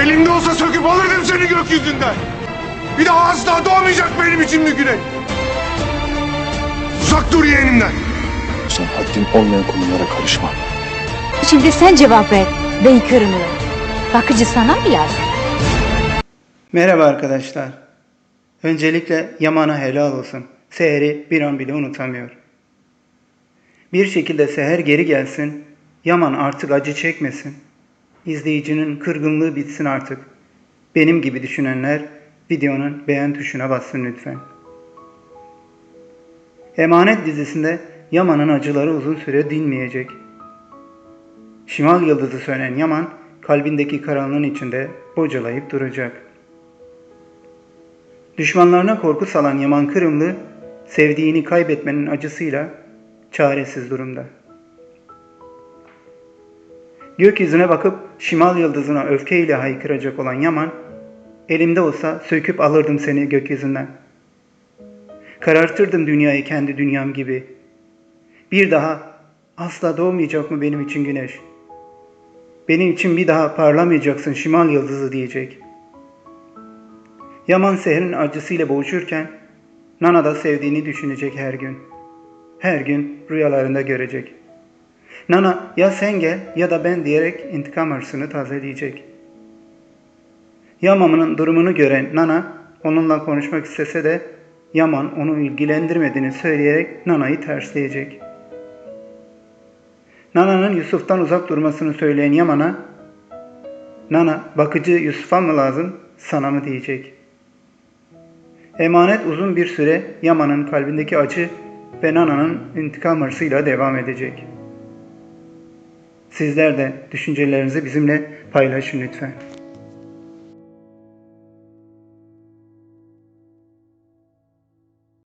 Elimde olsa söküp alırdım seni gökyüzünden. Bir daha asla doğmayacak benim için bir güneş. Uzak dur yeğenimden. Sen haddin olmayan konulara karışma. Şimdi sen cevap ver Bey Kırımlı. Bakıcı sana mı lazım? Merhaba arkadaşlar. Öncelikle Yaman'a helal olsun. Seher'i bir an bile unutamıyor. Bir şekilde Seher geri gelsin. Yaman artık acı çekmesin. İzleyicinin kırgınlığı bitsin artık. Benim gibi düşünenler videonun beğen tuşuna bassın lütfen. Emanet dizisinde Yaman'ın acıları uzun süre dinmeyecek. Şimal yıldızı sönen Yaman kalbindeki karanlığın içinde bocalayıp duracak. Düşmanlarına korku salan Yaman Kırımlı, sevdiğini kaybetmenin acısıyla çaresiz durumda. Gökyüzüne bakıp şimal yıldızına öfkeyle haykıracak olan Yaman, elimde olsa söküp alırdım seni gökyüzünden. Karartırdım dünyayı kendi dünyam gibi. Bir daha asla doğmayacak mı benim için güneş? Benim için bir daha parlamayacaksın şimal yıldızı diyecek.'' Yaman Seher'in acısıyla boğuşurken Nana da sevdiğini düşünecek her gün. Her gün rüyalarında görecek. Nana ya sen gel ya da ben diyerek intikam hırsını tazeleyecek. Yaman'ın durumunu gören Nana onunla konuşmak istese de Yaman onu ilgilendirmediğini söyleyerek Nana'yı tersleyecek. Nana'nın Yusuf'tan uzak durmasını söyleyen Yaman'a Nana bakıcı Yusuf'a mı lazım sana mı diyecek. Emanet uzun bir süre Yaman'ın kalbindeki acı ve Nana'nın intikam hırsıyla devam edecek. Sizler de düşüncelerinizi bizimle paylaşın lütfen.